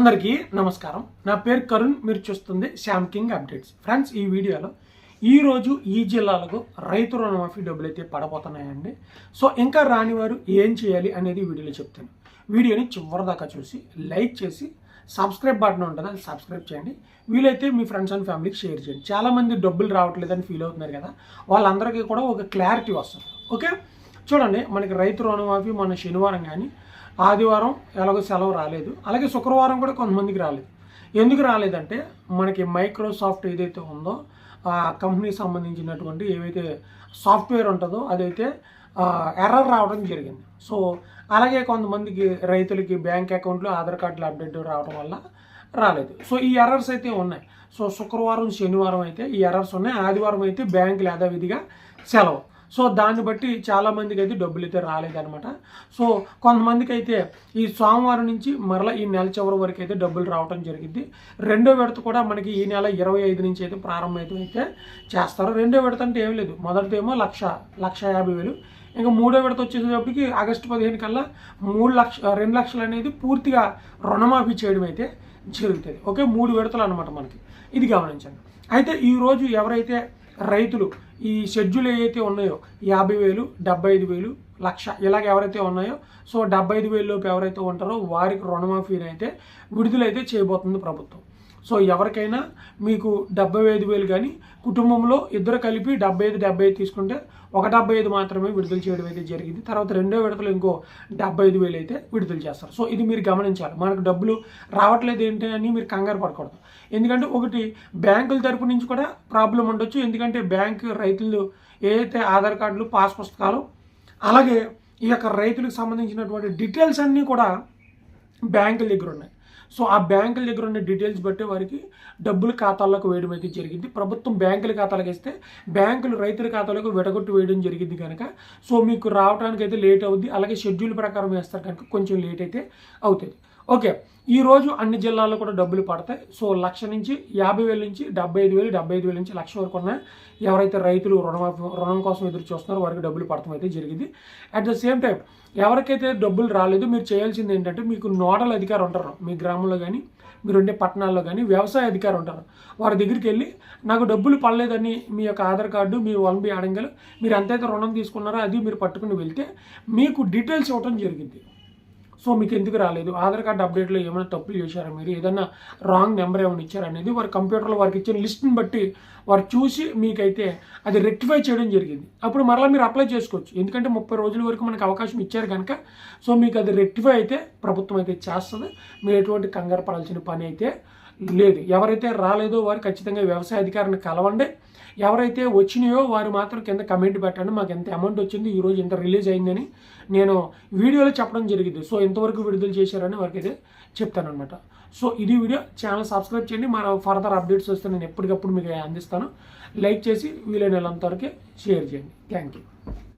అందరికీ నమస్కారం. నా పేరు కరుణ్ మీరు చూస్తుంది శ్యామ్ కింగ్ అప్డేట్స్. ఫ్రెండ్స్ ఈ వీడియోలో ఈరోజు ఈ జిల్లాలకు రైతు రుణమాఫీ డబ్బులు అయితే పడబోతున్నాయండి. సో ఇంకా రాని వారు ఏం చేయాలి అనేది వీడియోలో చెప్తాను. వీడియోని చివరిదాకా చూసి లైక్ చేసి సబ్స్క్రైబ్ బటన్ ఉంటుంది అది సబ్స్క్రైబ్ చేయండి. వీలైతే మీ ఫ్రెండ్స్ అండ్ ఫ్యామిలీకి షేర్ చేయండి. చాలామంది డబ్బులు రావట్లేదని ఫీల్ అవుతున్నారు కదా వాళ్ళందరికీ కూడా ఒక క్లారిటీ వస్తుంది. ఓకే? చూడండి మనకి రైతు రుణమాఫీ మన శనివారం కానీ ఆదివారం ఎలాగో సెలవు రాలేదు. అలాగే శుక్రవారం కూడా కొంతమందికి రాలేదు. ఎందుకు రాలేదంటే మనకి మైక్రోసాఫ్ట్ ఏదైతే ఉందో ఆ కంపెనీకి సంబంధించినటువంటి ఏవైతే సాఫ్ట్వేర్ ఉంటుందో అదైతే ఎర్రర్ రావడం జరిగింది. సో అలాగే కొంతమందికి రైతులకి బ్యాంక్ అకౌంట్లో ఆధార్ కార్డులు అప్డేట్ రావడం వల్ల రాలేదు. సో ఈ ఎర్రర్స్ అయితే ఉన్నాయి. సో శుక్రవారం శనివారం అయితే ఈ ఎర్రర్స్ ఉన్నాయి. ఆదివారం అయితే బ్యాంకులు యథావిధిగా సెలవు. సో దాన్ని బట్టి చాలామందికి అయితే డబ్బులు అయితే రాలేదనమాట సో కొంతమందికి అయితే ఈ సోమవారం నుంచి మరలా ఈ నెల చివరి వరకు అయితే డబ్బులు రావడం జరిగింది. రెండో విడత కూడా మనకి ఈ నెల ఇరవై ఐదు నుంచి అయితే ప్రారంభమైతే అయితే చేస్తారు. రెండో విడత అంటే ఏం లేదు. మొదటిదేమో లక్ష లక్ష యాభై వేలు. ఇంకా మూడో విడత వచ్చేటప్పటికి ఆగస్టు పదిహేను కల్లా మూడు లక్ష రెండు లక్షలు అనేది పూర్తిగా రుణమాఫీ చేయడం అయితే జరుగుతుంది. ఓకే? మూడు విడతలు అనమాట మనకి. ఇది గమనించండి. అయితే ఈరోజు ఎవరైతే రైతులు ఈ షెడ్యూల్ ఏవైతే ఉన్నాయో యాభై వేలు డెబ్బై ఐదు వేలు లక్ష ఇలాగ ఎవరైతే ఉన్నాయో సో డెబ్బై ఐదు వేలలోపు ఎవరైతే ఉంటారో వారికి రుణమాఫీని అయితే విడుదలైతే చేయబోతుంది ప్రభుత్వం. సో ఎవరికైనా మీకు డెబ్బై ఐదు వేలు కానీ కుటుంబంలో ఇద్దరు కలిపి డెబ్బై ఐదు డెబ్బై ఐదు తీసుకుంటే ఒక డెబ్బై ఐదు మాత్రమే విడుదల చేయడం అయితే జరిగింది. తర్వాత రెండో విడతలో ఇంకో డెబ్బై ఐదు వేలు అయితే విడుదల చేస్తారు. సో ఇది మీరు గమనించాలి. మనకు డబ్బులు రావట్లేదు ఏంటి అని మీరు కంగారు పడకూడదు. ఎందుకంటే ఒకటి బ్యాంకుల తరపు నుంచి కూడా ప్రాబ్లం ఉండొచ్చు. ఎందుకంటే బ్యాంకు రైతులు ఏదైతే ఆధార్ కార్డులు పాస్ పుస్తకాలు అలాగే ఈ యొక్క రైతులకు సంబంధించినటువంటి డీటెయిల్స్ అన్నీ కూడా బ్యాంకుల దగ్గర ఉన్నాయి. సో ఆ బ్యాంకుల దగ్గర ఉన్న డీటెయిల్స్ బట్టి వారికి డబ్బులు ఖాతాల్లోకి వేయడం అయితే జరిగింది. ప్రభుత్వం బ్యాంకుల ఖాతాలకు ఇస్తే బ్యాంకులు రైతుల ఖాతాలకు విడగొట్టు వేయడం జరిగింది కనుక. సో మీకు రావడానికి అయితే లేట్ అవుద్ది. అలాగే షెడ్యూల్ ప్రకారం వేస్తారు కనుక కొంచెం లేట్ అయితే అవుతుంది. ఓకే ఈ రోజు అన్ని జిల్లాల్లో కూడా డబ్బులు పడతాయి. సో లక్ష నుంచి యాభై వేల నుంచి డెబ్బై ఐదు వేలు డెబ్బై ఐదు వేల నుంచి లక్ష వరకు ఉన్న ఎవరైతే రైతులు రుణ రుణం కోసం ఎదురు చూస్తున్నారో వారికి డబ్బులు పడటం అయితే జరిగింది. అట్ ద సేమ్ టైం ఎవరికైతే డబ్బులు రాలేదు మీరు చేయాల్సింది ఏంటంటే మీకు నోడల్ అధికారి ఉంటారు. మీ గ్రామంలో కానీ మీరు ఉండే పట్టణాల్లో కానీ వ్యవసాయ అధికారి ఉంటారు. వారి దగ్గరికి వెళ్ళి నాకు డబ్బులు పడలేదని మీ యొక్క ఆధార్ కార్డు మీ వన్ బి అడంగలు మీరు ఎంతైతే రుణం తీసుకున్నారో అది మీరు పట్టుకుని వెళ్తే మీకు డీటెయిల్స్ ఇవ్వడం జరిగింది. సో మీకు ఎందుకు రాలేదు? ఆధార్ కార్డ్ అప్డేట్లో ఏమైనా తప్పులు చేశారా మీరు? ఏదైనా రాంగ్ నెంబర్ ఏమైనా ఇచ్చారా అనేది వారి కంప్యూటర్లో వారికి ఇచ్చిన లిస్ట్ని బట్టి వారు చూసి మీకైతే అది రెక్టిఫై చేయడం జరిగింది. అప్పుడు మరలా మీరు అప్లై చేసుకోవచ్చు. ఎందుకంటే ముప్పై రోజుల వరకు మనకు అవకాశం ఇచ్చారు కనుక సో మీకు అది రెక్టిఫై అయితే ప్రభుత్వం అయితే చేస్తుంది. మీరు ఎటువంటి కంగారు పడాల్సిన పని అయితే లేదు. ఎవరైతే రాలేదో వారు ఖచ్చితంగా వ్యవసాయ అధికారిని కలవండి. ఎవరైతే వచ్చినాయో వారు మాత్రం కింద కమెంట్ పెట్టండి. మాకు ఎంత అమౌంట్ వచ్చింది ఈరోజు ఇంత రిలీజ్ అయిందని నేను వీడియోలో చెప్పడం జరిగింది. సో ఇంతవరకు విడుదల చేశారని వారికి అయితే చెప్తాను అనమాట సో ఇది వీడియో. ఛానల్ సబ్స్క్రైబ్ చేయండి. మన ఫర్దర్ అప్డేట్స్ వస్తే నేను ఎప్పటికప్పుడు మీకు అందిస్తాను. లైక్ చేసి వీలైనంతవరకు షేర్ చేయండి. Thank you.